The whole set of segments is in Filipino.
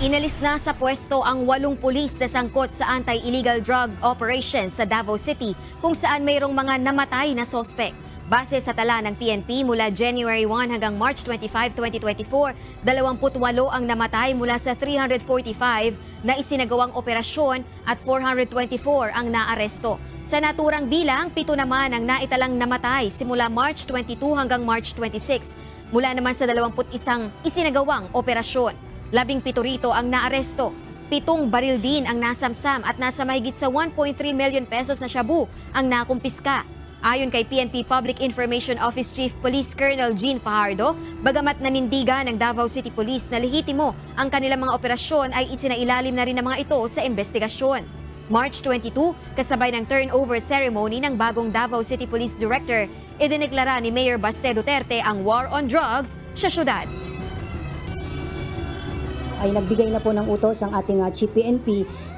Inalis na sa pwesto ang walong pulis na sangkot sa anti-illegal drug operations sa Davao City kung saan mayroong mga namatay na sospek. Base sa tala ng PNP mula January 1 hanggang March 25, 2024, 28 ang namatay mula sa 345 na isinagawang operasyon at 424 ang naaresto. Sa naturang bilang, pito naman ang naitalang namatay simula March 22 hanggang March 26 mula naman sa 21 isinagawang operasyon. Labing pito rito ang naaresto. Pitong baril din ang nasamsam at nasa mahigit sa 1.3 million pesos na shabu ang nakumpiska. Ayon kay PNP Public Information Office Chief Police Colonel Gene Fajardo, bagamat nanindigan ng Davao City Police na lehitimo ang kanilang mga operasyon ay isinailalim na rin ng mga ito sa investigasyon. March 22, kasabay ng turnover ceremony ng bagong Davao City Police Director, idineklara ni Mayor Baste Duterte ang war on drugs sa syudad. Ay nagbigay na po ng utos ang ating uh, Chief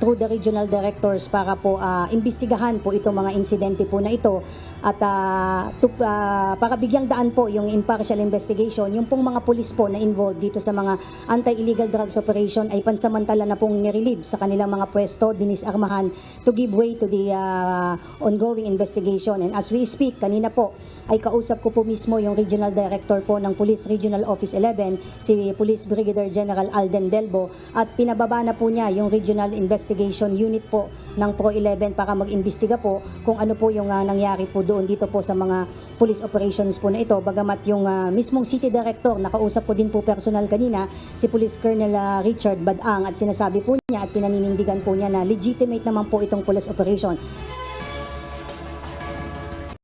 through the regional directors para po ah, imbestigahan po itong mga insidente po na ito. At ah, to, ah, para bigyang daan po yung impartial investigation yung pong mga pulis po na involved dito sa mga anti-illegal drugs operation ay pansamantala na pong nirelieve sa kanilang mga pwesto dinisarmahan to give way to the ah, ongoing investigation. And as we speak kanina po ay kausap ko po mismo yung regional director po ng Police Regional Office 11 si Police Brigadier General Alden Delbo at pinababa na po niya yung Regional Investigation Unit po ng Pro 11 para mag-imbestiga po kung ano po yung ah, nangyari po doon dito po sa mga police operations po na ito. Bagamat yung ah, mismong city director nakausap ko din po personal kanina si Police Colonel ah, Richard Badang at sinasabi po niya at pinaninindigan po niya na legitimate naman po itong police operation